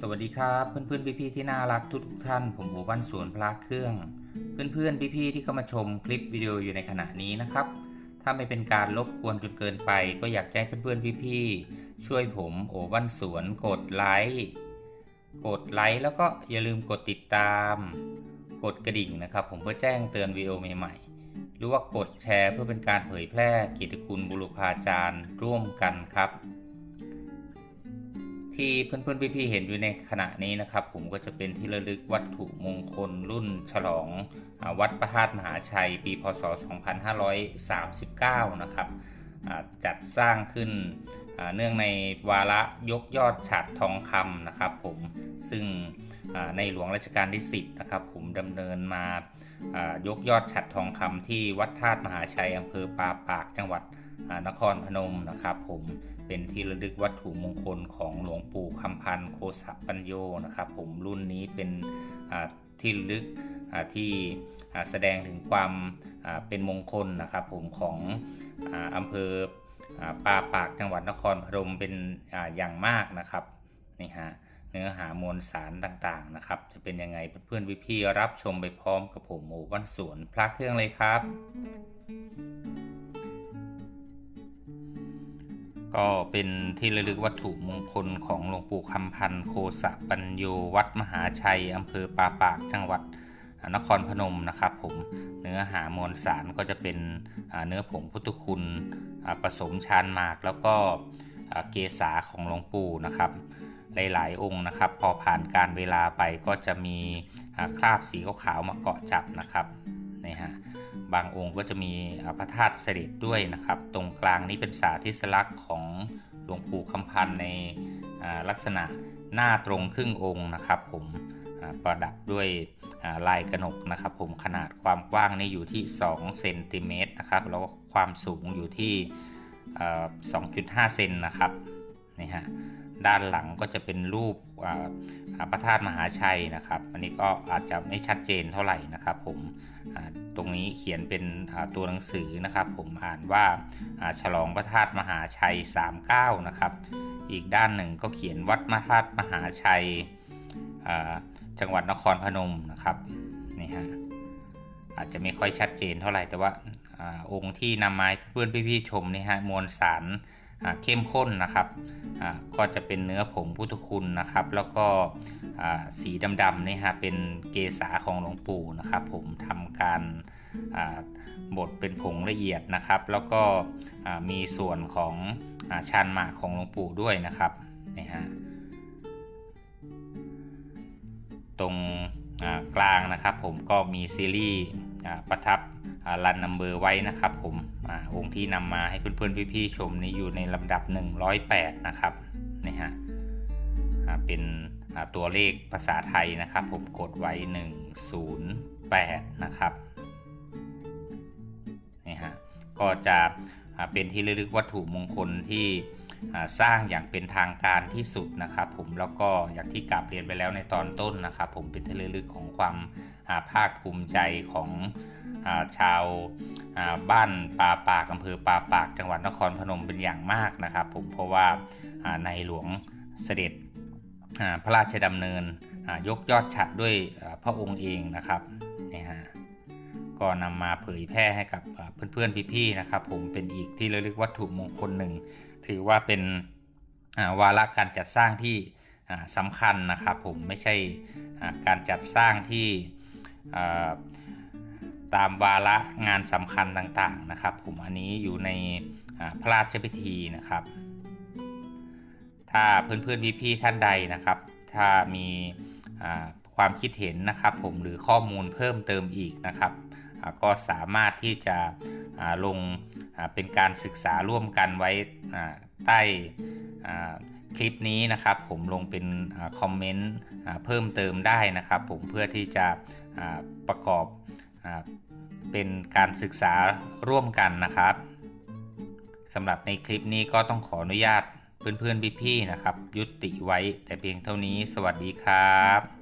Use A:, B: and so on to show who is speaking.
A: สวัสดีครับ เพื่อนๆพี่ๆที่น่ารักทุกๆท่าน ผมโอูบ้านสวนพระเครื่อง เพื่อนๆพี่ๆที่เข้ามาชมคลิปวิดีโออยู่ในขณะนี้นะครับ ถ้าไม่เป็นการรบกวนจนเกินไป ก็อยากจะให้เพื่อนๆพี่ๆช่วยผมโอบ้านสวนกดไลค์กดไลค์แล้วก็อย่าลืมกดติดตาม กดกระดิ่งนะครับ ผมเพื่อแจ้งเตือนวิดีโอใหม่ๆหรือว่ากดแชร์เพื่อเป็นการเผยแพร่กิตติคุณบุรุพาจารย์ร่วมกันครับ ที่เพื่อนๆพี่ๆเห็นอยู่ในขณะนี้นะครับ ผมก็จะเป็นที่ระลึกวัตถุมงคลรุ่นฉลองวัดพระธาตุมหาชัย ปีพศ 2539 นะครับจัดสร้างขึ้นเนื่องในวาระยกยอดฉัดทองคำนะครับผมซึ่งในหลวงรัชกาลที่ 10 นะครับผมดำเนินมายกยอดฉัดทองคำที่วัดธาตุมหาชัยอำเภอปาปากจังหวัด นครพนมนะครับผมเป็นที่ระลึกวัตถุมงคลของหลวงปู่คำพันธ์โคสะปัญโยนะครับผมรุ่นนี้เป็นที่ลึกที่แสดงถึงความเป็นมงคลนะครับผมของอำเภออ่าปากจังหวัดนครพนมเป็นอย่างมากนะครับนี่ฮะเนื้อหามวลสารต่างๆนะครับ จะเป็นยังไงเพื่อนๆพี่ๆรับชมไปพร้อมกับผมหมู่บ้านสวนพระเครื่องเลยครับ ก็เป็นที่ระลึกวัตถุมงคลของหลวงปู่คำพันธ์โคสะปัญโยวัดมหาชัยอำเภอปาปากจังหวัดนครพนมนะครับผมเนื้อหามวลสารก็จะเป็นเนื้อผงพุทธคุณผสมชานหมาก แล้วก็เกษาของหลวงปู่นะครับ หลายๆ องค์นะครับ พอผ่านการเวลาไปก็จะมีคราบสีขาวๆมาเกาะจับนะครับนี่ฮะ บางองค์ก็จะมีพระธาตุเสด็จด้วยนะครับ ตรงกลางนี้เป็นสาธิสลักษณ์ของหลวงปู่คำพันธ์ในลักษณะหน้าตรงครึ่งองค์นะครับ ผมประดับด้วยลายกระหนกนะครับ ผมขนาดความกว้างนี่อยู่ที่2เซนติเมตรนะครับแล้วก็ความสูงอยู่ที่อ่า2.5 เซนนะครับนี่ฮะ ด้านหลังก็จะเป็นรูปพระธาตุมหาชัยนะครับ อันนี้ก็อาจจะไม่ชัดเจนเท่าไหร่นะครับผมตรงนี้เขียนเป็นตัวหนังสือนะครับผมอ่านว่าฉลองพระธาตุมหาชัย 39 นะครับ อีกด้านหนึ่งก็เขียนวัดพระธาตุมหาชัยจังหวัดนครพนมนะครับนี่ฮะอาจจะไม่ค่อยชัดเจนเท่าไหร่แต่ว่าอองค์ที่นำมาให้เพื่อนพี่ๆชมนี่ฮะมวลสาร เข้มข้นนะครับก็จะเป็นเนื้อผงพุทธคุณนะครับ แล้วก็สีดำๆนี่ฮะเป็นเกษาของหลวงปู่นะครับ ผมทำการบดเป็นผงละเอียดนะครับ แล้วก็มีส่วนของอชานหมากของหลวงปู่ด้วยนะครับนี่ฮะตรงกลางนะครับ ผมก็มีซีรีส์ ประทับรันนัมเบอร์ไว้นะครับผมอองค์ที่นำมาให้เพื่อนๆพี่ๆชมนี่อยู่ในลำดับ 108 นะครับนี่ฮะเป็นตัวเลขภาษาไทยนะครับ ผมกดไว้ 108 นะครับนี่ฮะก็จะเป็นที่ระลึกวัตถุมงคลที่ สร้างอย่างเป็นทางการที่สุดนะครับผมแล้วก็อย่างที่กลับเรียนไปแล้วในตอนต้นนะครับผมเป็นที่ระลึกของความาภาคภูมิใจของอาชาวาบ้านปาปากอำเภอปาปากจังหวัดนครพนมเป็นอย่างมากนะครับผมเพราะว่าาในหลวงเสด็จพระราชดำเนินยกยอดฉัดด้วยพระองค์เองนะครับนี่ฮะ ก็นำมาเผยแพร่ให้กับเพื่อนๆพี่ๆนะครับ ผมเป็นอีกที่ระลึกวัตถุมงคลหนึ่ง ถือว่าเป็นวาระการจัดสร้างที่อ่าสำคัญนะครับผมไม่ใช่การจัดสร้างที่ตามวาระงานสำคัญต่างๆนะครับ ผมอันนี้อยู่ในพระราชพิธีนะครับ ถ้าเพื่อนๆพี่ๆท่านใดนะครับ ถ้ามีความคิดเห็นนะครับ ผมหรือข้อมูลเพิ่มเติมอีกนะครับ ก็สามารถที่จะลงเป็นการศึกษาร่วมกันไว้ใต้คลิปนี้นะครับผมลงเป็นอคอมเมนต์เพิ่มเติมได้นะครับ ผมเพื่อที่จะประกอบอเป็นการศึกษาร่วมกันนะครับสำหรับในคลิปนี้ก็ต้องขออนุญาตเพื่อนๆพี่ๆนะครับ ยุติไว้แต่เพียงเท่านี้สวัสดีครับ